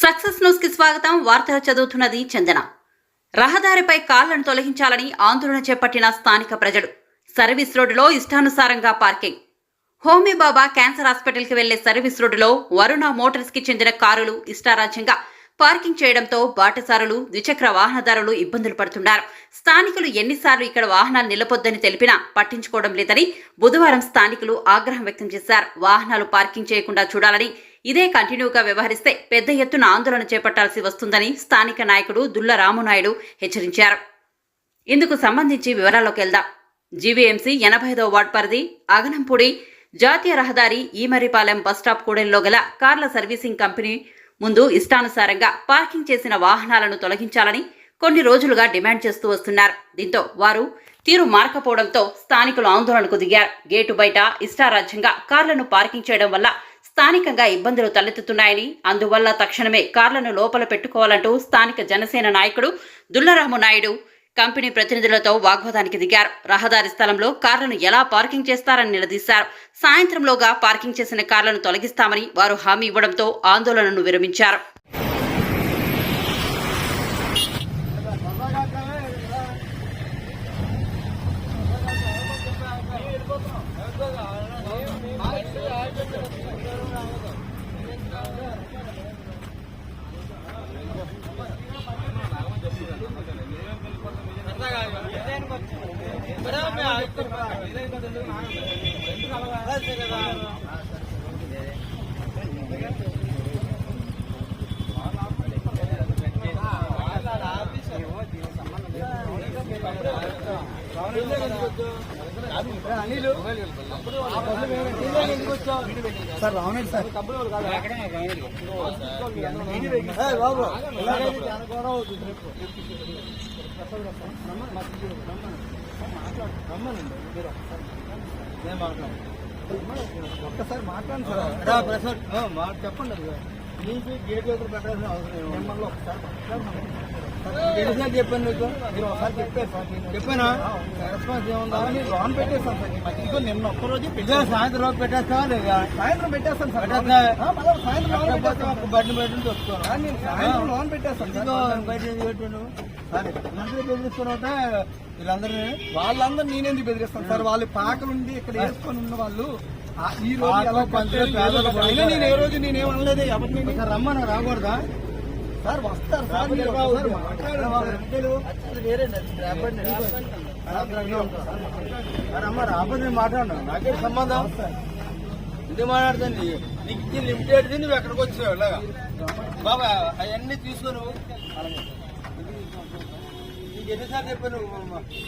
Success న్యూస్కి స్వాగతం. వార్తలు చదువుతున్నది చందన. రహదారిపై కార్లను తొలగించాలని ఆందోళన చేపట్టిన స్థానిక ప్రజలు. సర్వీస్ రోడ్డులో ఇష్టానుసారంగా పార్కింగ్. హోమీబాబా క్యాన్సర్ హాస్పిటల్కి వెళ్ళే సర్వీస్ రోడ్డులో వరుణ మోటార్స్కి చెందిన కారులు ఇష్టారాజ్యంగా పార్కింగ్ చేయడంతో బాటసారులు ద్విచక్ర వాహనదారులు ఇబ్బందులు పడుతున్నారు. స్థానికులు ఎన్నిసార్లు ఇక్కడ వాహనాలు నిలబొద్దని తెలిపినా పట్టించుకోవడం లేదని బుధవారం స్థానికులు ఆగ్రహం వ్యక్తం చేశారు. వాహనాలు పార్కింగ్ చేయకుండా చూడాలని ఇదే కంటిన్యూగా వ్యవహరిస్తే పెద్ద ఎత్తున ఆందోళన చేపట్టాల్సి వస్తుందని స్థానిక నాయకుడు దుల్ల రామునాయుడు హెచ్చరించారు. ఇందుకు సంబంధించి వివరాల్లోకి వెళ్దాం. జీవీఎంసీ ఎనభై ఐదో వార్డ్ పరిధి అగనంపూడి జాతీయ రహదారి ఈమరిపాలెం బస్టాప్ కూడలిలో గల కార్ల సర్వీసింగ్ కంపెనీ ముందు ఇష్టానుసారంగా పార్కింగ్ చేసిన వాహనాలను తొలగించాలని కొన్ని రోజులుగా డిమాండ్ చేస్తూ వస్తున్నారు. దీంతో వారు తీరు మారకపోవడంతో స్థానికులు ఆందోళనకు దిగారు. గేటు బయట ఇష్టారాజ్యంగా కార్లను పార్కింగ్ చేయడం వల్ల స్థానికంగా ఇబ్బందులు తలెత్తుతున్నాయని అందువల్ల తక్షణమే కార్లను లోపల పెట్టుకోవాలంటూ స్థానిక జనసేన నాయకుడు దుల్లరాము నాయుడు కంపెనీ ప్రతినిధులతో వాగ్వాదానికి దిగారు. రహదారి స్థలంలో కార్లను ఎలా పార్కింగ్ చేస్తారని నిలదీశారు. సాయంత్రంలోగా పార్కింగ్ చేసిన కార్లను తొలగిస్తామని వారు హామీ ఇవ్వడంతో ఆందోళనను విరమించారు. Sir రావణండి sir. బాబు గొడవ అవుతుంది. రమ్మనండి మీరు ఒకసారి నేను మాట్లాడు ఒక్కసారి మాట్లాడండి సార్ చెప్పండి నీకు గేట్ దగ్గర పెట్టాల్సిన అవసరం ఒకసారి తెలిసినా చెప్పాను నీకు? మీరు ఒకసారి చెప్పారు సార్ చెప్పానా? రెస్పాన్స్ ఏముందా? లోన్ పెట్టేస్తాను సార్. నిన్న ఒక్క రోజు పెట్టాను సాయంత్రం రోజు పెట్టేస్తా లేదా? సాయంత్రం పెట్టేస్తాను సార్. సాయంత్రం లోన్ పెట్టేస్తాను పెట్టి వస్తాను నేను సాయంత్రం లోన్ పెట్టేస్తాను బయట పెట్టాను సరే. మంత్రి వీళ్ళందరినీ వాళ్ళందరూ నేనేందుకు బెదిరిస్తాను సార్? వాళ్ళు పాకలుండి ఇక్కడ వేసుకొని ఉన్న వాళ్ళు ఈ రోజు నేను ఏ రోజు నేనేం అనలేదు. ఎవరిని రమ్మని రాకూడదా? సార్ వస్తారు సార్ మీరు ఒకసారి మాట్లాడండి. వేరేండి, అమ్మ రాబోదు మాట్లాడు నాకే సంబంధం? ఇది మాట్లాడుతుంది? నీకు ఇచ్చి లిమిటెడ్ నువ్వు ఎక్కడికి వచ్చావు? ఇలాగా బాబా అవన్నీ తీసుకొని నీకు ఎన్నిసార్లు చెప్పాను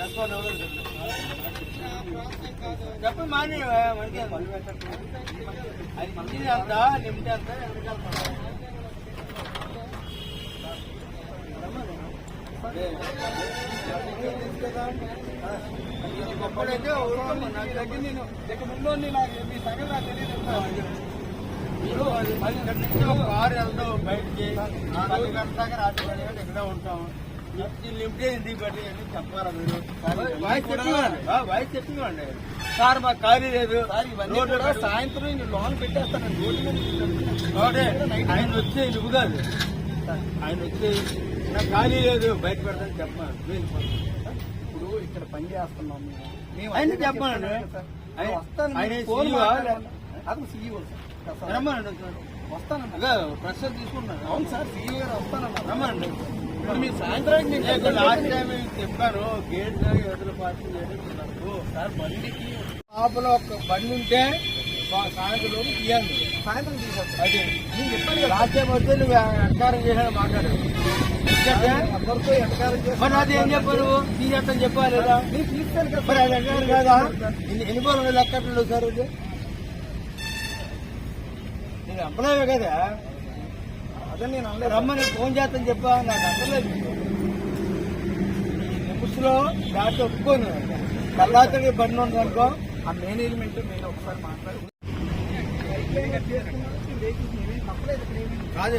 రెస్పాండ్ అవ్వలేదు చెప్పు మాని మనకి అది మంచిది అంత లిమిట్ అంత అప్పుడైతే నాకు దగ్గర నేను ఇక ముందు నాకు మీ సంగతి నాకు తెలియదు కారు వెళ్తాం బయటికి గంటల దాకా రాత్రి పది గంటలు ఎక్కడ ఉంటాం లిమిటెడ్ ఇంటికి బట్టి అన్ని మీరు వాయిస్ వాయిస్ సార్ మాకు ఖాళీ లేదు రోడ్డు సాయంత్రం నేను లోన్ పెట్టేస్తాను ఆయన వచ్చే నువ్వు కాదు ఆయన వచ్చే నాకు ఖాళీ లేదు బయట పెడతాను చెప్పాను. ఇప్పుడు ఇక్కడ పని చేస్తున్నాం మేము. ఆయన? అతను సీఈఓ సార్. రమ్మనండి తీసుకుంటున్నాను. అవును సార్ సీఈఓ గారు వస్తానన్నారు రమ్మనండి. ఇప్పుడు మీరు సాయంత్రానికి నేను లాస్ట్ టైం చెప్పాను గేట్ ఎదురు పార్టీ చేయడం సార్ బండికి లోపల ఒక బండి ఉంటే సాయంత్రం తీయండి. సాయంత్రం తీసేస్తాను. అది. నేను చెప్పాను లాస్ట్ టైం వస్తే నువ్వు మాట్లాడాడు అందరితో ఎట్కారం మరి అది ఏం చెప్పారు? తీసేస్తాను చెప్పాలి లేదా? మరి అది ఎట్కారం కాదా. ఎన్ని రోజులు లెక్కట్లు సార్ ఇది? నేను అమ్మలేవే కదా. అదే నేను అనలేదు. రమ్మని ఫోన్ చేస్తాను చెప్పా నాకు అందలేదు నిమిషంలో దాంట్లో ఒప్పుకోను. కల్లాతడి బండి ఉంది అనుకో ఆ మేనేజ్మెంట్ నేను ఒకసారి మాట్లాడి. కాదు.